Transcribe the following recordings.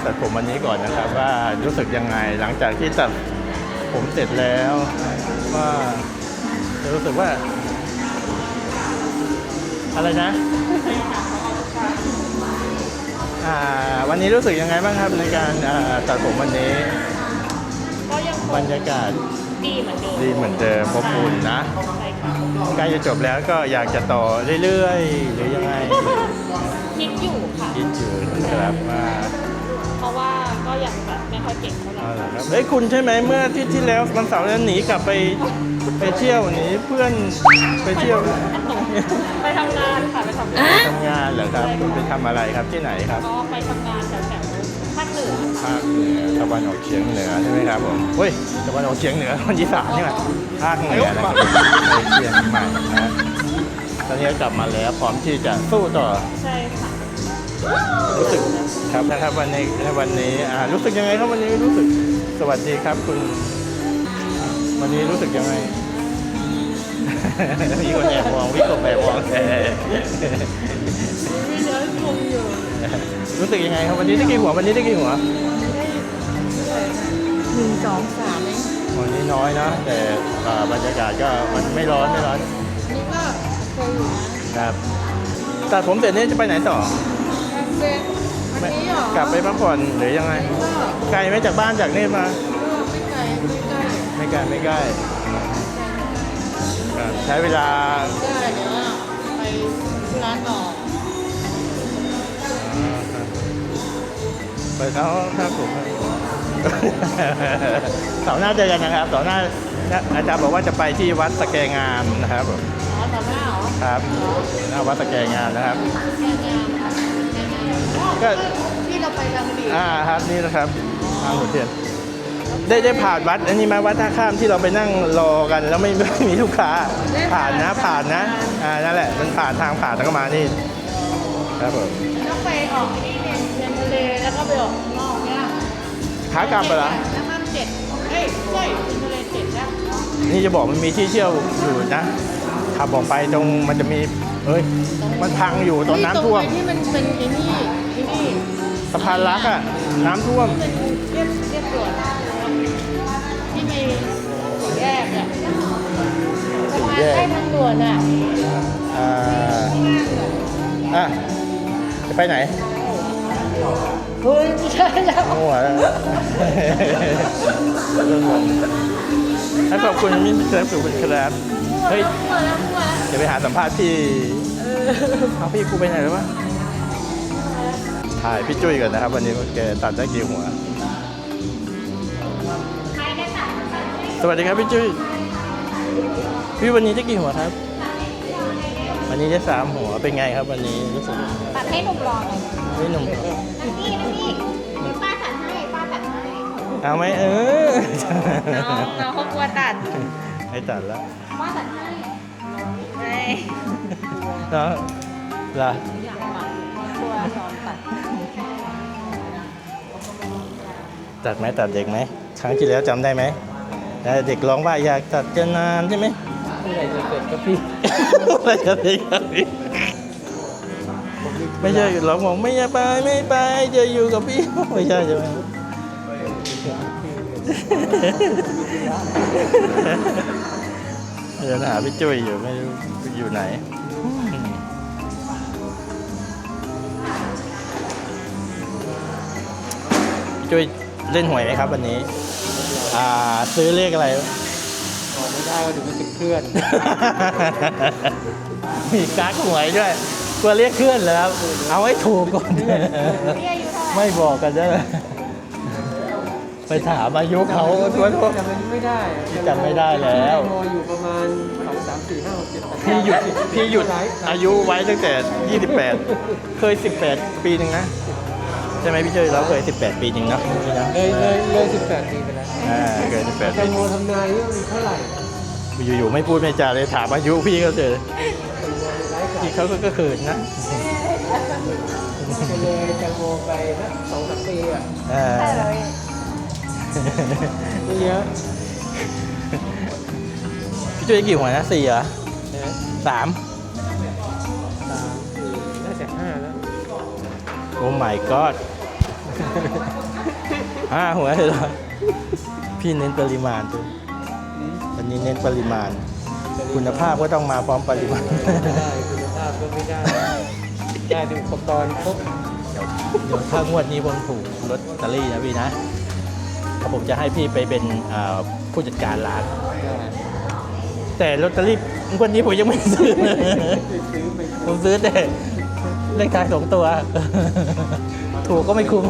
ที่มาตัดผมวันนี้ก่อนนะครับ ว่ารู้สึกยังไงหลังจากที่ตัดผมเสร็จแล้ว ว่าจะรู้สึกว่า อะไรนะ อ่า วันนี้รู้สึกยังไงบ้างครับในการอ่าตัดผมวันนี้ ก็ยังคบรงรยากาศดีเหมือนเดิมดีเหมือนเดิมอบอุ่นนะ ใช่ค่ะใกล้จะจบแล้วก็อยากจะต่อเรื่อยๆ หรือยังไง คิดอยู่ค่ะ คิดอยู่นะครับว่าเพราะว่าก็ ยังแบบไม่ค่อยเก่งเท่าไหร่เอาล่ะครับเอ้ยคุณใช่ไหมเมื่ออาที่ที่แล้ววันเสาร์นั้นหนีกลับไปไปเที่ยวหนีเพื่อนไปเที่ยวไปทำงานค่ะไปทำงานทำงานเหรอครับคุณไปทำอะไรครับที่ไหนครับ ก็ไปทำงานแถวแถวๆภาคเหนือภาคเหนือตะวันออกเฉียงเหนือใช่ไหมครับผมเฮ้ยตะวันออกเฉียงเหนือคนอีสานนี่แหละภาคเหนือนะครับไปเชียงใหม่นะตอนนี้ก็กลับมาแล้วพร้อมที่จะสู้ต่อใช่ค่ะ รู้สึกครับนะครับวันนี้ในวันนี้อ่ารู้สึกยังไงครับวันนี้รู้สึกสวัสดีครับคุณ วันนี้รู้สึกยังไงมีคนแอบมองวิกบแอบมองแไม่เยอะชมอยู่รู้สึกยังไงครับวันนี้ได้กี่หัววันนี้ได้กี่หัวหนึ่งสองสามเองวันนี้น้อยนะ แต่อ่าบรรยากาศก็มันไม่ร้อนไม่ร้อนนี่ก็เคยอยู่นะครับตัดผมเสร็จนี่จะไปไหนต่อ เซ็นวันนี้เหรอกลับไปพักผ่อนหรือยังไงก็ไกลไหมจากบ้านจากนี่มาไม่ไกลไม่ไกลไม่ไกลไม่ใกล้ครับใช้เวลาได้เดี๋ยวไปร้านต่อไปเขาครับผมเสาร์หน้าเจอกันนะครับเสาร์หน้าอาจารย์บอกว่าจะไปที่วัดสแกงามนะครับผมอ๋อต่อหน้าเหรอครับหน้าวัดสแกงามนะครับ ก็ ที่เราไปรังดีอ่าครับนี่นะครับทางหัวเทียนได้ได้ผ่านวัด อันนี้ไหมาวัดท่าข้ามที่เราไปนั่งรอกัน แล้วไม่ไม่มีลูกค้า ผ่านนะผ่านนะอ่านั่นแหละ มันผ่านทางผ่านแล้วก็มานี่ ครับผมต้องไปออกที่เรียนเรียนทะเลแล้วก็ไปออกข้างนอกเนี่ยขากลับไปละน้ำมันเจ็ดเอ้ยใช่เรียนทะเลเจ็ดนะนี่จะบอกมันมีที่เที่ยวอยู่นะขับออกไปตรงมันจะมีเอ้ยมันพังอยู่ตอนน้ำท่วมตรงไหที่มันเป็นไอ้นี่ ไอ้นี่สะพานรักอะ น้ำท่วมเป็นเรียบเรียบด่วนที่มีสี่แยกอะสะสี่พานแยกใต้ทางด่วนอะอ่าข้างล่างอะอะจะไปไหนเฮ้ยไม่ใช่แล้วมั่วแล้วให้ขอบคุณมิสเตอร์สุขุนครับเฮ้ยมั่วแล้วมั่วแล้วเดี๋ยวไปหาสัมภาษณ์พี่ เอาพี่กูไปไหนแล้ววะ ถ่ายพี่จุ้ยก่อนนะครับ วันนี้แกตัดได้กี่หัว สวัสดีครับพี่จุ้ยพี่วันนี้ได้กี่หัวครับ วันนี้ได้สามหัวเป็นไงครับ วันนี้รู้สึกตัดให้หนุ่มรอหน่อยไม่หนุ่มเหรอนี่นี่เดี๋ยวป้าตัดให้ป้าตัดให้เอาไหมเออน้องน้องเขากลัวตัดไม่ตัดแล้วป้าตัดให้ไม่เนาะล่ะ ตัดไหมตัดเด็กไหมครั้งที่แล้วจำได้ไหมแล้วเด็กร้องว่าอยากตัดจะนานใช่ไหมเมื่อไหร่จะเกิดกับพี่ไม่ใช่ครับพี่ไม่ใช่ร้องบอกไม่อยากไปไม่ไปจะอยู่กับพี่ไม่ใช่ใช่ไหมเดินหาพี่จุ้ยอยู่ไม่รู้อยู่ไหนพี่จุ้ย เล่นหวยไหมครับวันนี้ อ่าซื้อเลขอะไรขอไม่ได้ก็ถึงมันจะเคลื่อน มีกั๊กหวยด้วยกลัวเรียกเคลื่อนแล้ว เอาให้ถูกก่อนพี่อายุเท่าไหร่ไม่บอกกันได้เลยไปถามอายุเขาตัวโทษ จำไม่ได้จำไม่ได้แล้วโมอยู่ประมาณสองสามสี่ห้าหกเจ็ดแปดพี่หยุดพี่หยุดอายุไว้ตั้งแต่ 28 เคย 18 ปีหนึ่งนะ ใช่ไหมพี่เจยเราเคย18 ปีจริงนะพี่นะเลยเลยเลยสิบแปดปีไปแล้วอ่าเคย18แตปีงโมทำนายว่ามีเท่าไหร่อยู่ๆไม่พูดไม่จาเลยถามอายุพี่ก็เจอไร้กาพี่เขาก็ก็เขินนะจะเลยแตงโมไปสักสองสามปีอะอ่าใช่เลยไม่เยอะพี่จุ้ยกี่หัวนะสี่เหรอนะสาม สามสี่น่าจะห้าแล้ว โอ้ my god ห้าหัวเลยเหรอพี่เน้นปริมาณด้วยวันนี้เน้นปริมาณ คุณภาพก็ต้องมาพร้อมปริมาณได้คุณภาพก็ไม่ได้ ได้แต่อุปกรณ์ครบเดี๋ยวเดี๋ยวถ้างวดนี้ผมถูกลอตเตอรี่นะพี่นะถ้าผมจะให้พี่ไปเป็นอ่าผู้จัดการร้านได้แต่ลอตเตอรี่งวดนี้ผมยังไม่ซื้อซื้อไปผมซื้อแต่เลขท้ายสองตัว ถูกก็ไม่คุ้ม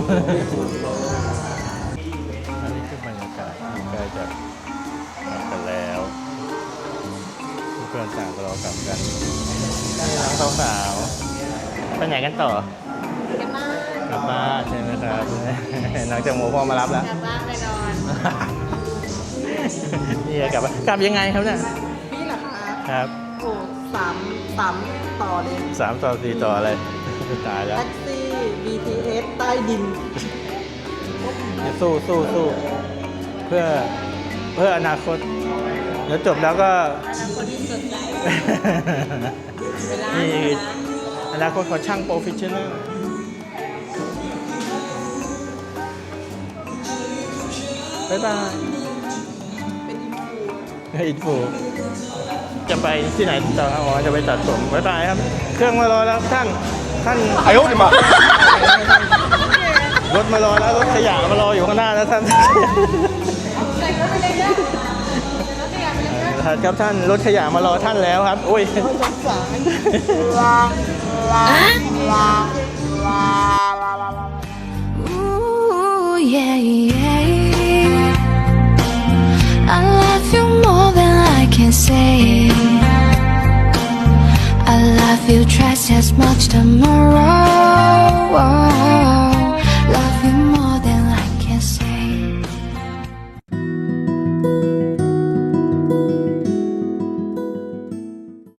อันนี้คือบรรยากาศที่ใกล้จะกลับกันแล้วเพื่อนต่างก็รอกลับกันนี่น้องสาวๆไปไหนกันต่อกันมากลับบ้านใช่ไหมครับน้องแตงโมพ่อมารับแล้วกลับบ้านไปนอนนี่กลับบ้านกลับยังไงครับเนี่ยพี่เหรอคะครับโอ้สามสามต่อเลยสามต่อสี่ต่ออะไรตายแล้ว แท็กซี่ BTS ใต้ดิน สู้สู้สู้เพื่อเพื่ออนาคต เดี๋ยวจบแล้วก็อนาคตที่สดใสเวลานี่เวลาอนาคตของช่างโปรเฟชชั่นอลบ๊ายบายเป็นอินฟูอินฟูจะไปที่ไหนต่อครับอ๋อจะไปตัดผมบ๊ายบายครับ เครื่องมารอแล้วท่าน ท่านไอ้ยุดิมารถมารอแล้วรถขยะมารออยู่ข้างหน้านะท่านครับท่านรถขยะมารอท่านแล้วครับอุ้ย I love you more than I can say you trust as much tomorrow.